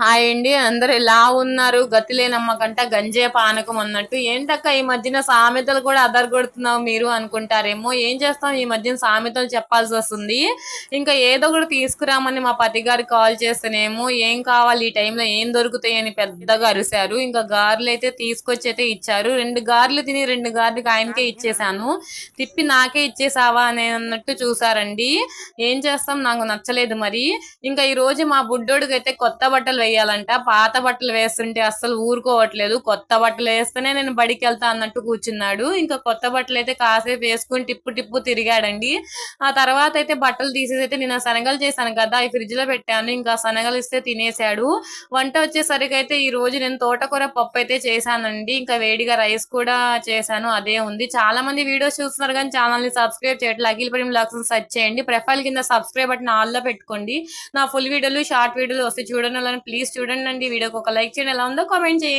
Hi అండి. అందరు ఎలా ఉన్నారు? గతి లేనమ్మకంట గంజే పానకం అన్నట్టు. ఏంటక్క ఈ మధ్యన సామెతలు కూడా అదర్ కొడుతున్నావు మీరు అనుకుంటారేమో. ఏం చేస్తాం? ఈ మధ్యన సామెతలు చెప్పాల్సి వస్తుంది. ఇంకా ఏదో ఒకటి తీసుకురామని మా పతి గారు కాల్ చేస్తేనేమో ఏం కావాలి? ఈ టైంలో ఏం దొరుకుతాయి అని పెద్దగా అరిశారు. ఇంకా గారెలు అయితే తీసుకొచ్చి అయితే ఇచ్చారు. రెండు గారెలు తిని రెండు గారెలకు ఆయనకే ఇచ్చేసాను తిప్పి నాకే ఇచ్చేసావా అని అన్నట్టు చూసారండి ఏం చేస్తాం? నాకు నచ్చలేదు మరి. ఇంకా ఈ రోజు మా బుడ్డోడికి అయితే కొత్త బట్టలు వేయాలంట పాత బట్టలు వేస్తుంటే అస్సలు ఊరుకోవట్లేదు. కొత్త బట్టలు వేస్తేనే నేను బడికి వెళ్తా అన్నట్టు కూర్చున్నాడు. ఇంకా కొత్త బట్టలు అయితే కాసేపు వేసుకుని టిప్పు టిప్పు తిరిగాడండి. ఆ తర్వాత అయితే బట్టలు తీసేసి అయితే నేను శనగలు చేశాను కదా ఈ ఫ్రిడ్జ్లో పెట్టాను. ఇంకా శనగలు ఇస్తే తినేసాడు వంట వచ్చేసరికి అయితే ఈ రోజు నేను తోటకూర పప్పు అయితే చేశానండి. ఇంకా వేడిగా రైస్ కూడా చేశాను. అదే ఉంది. చాలా మంది వీడియోస్ చూస్తున్నారు కానీ ఛానల్ని సబ్స్క్రైబ్ చేయట్లేదు. అఖిల్ ప్రేమ్ బ్లాగ్స్ సెర్చ్ చేయండి. ప్రొఫైల్ కింద సబ్స్క్రైబ్ బటన్ ఆల్లో పెట్టుకోండి. నా ఫుల్ వీడియోలు షార్ట్ వీడియోలు వస్తే చూడండి ప్లీజ్ చూడండి అండి. వీడియోకి ఒక లైక్ చేయండి. ఎలా ఉందో కామెంట్ చేయండి.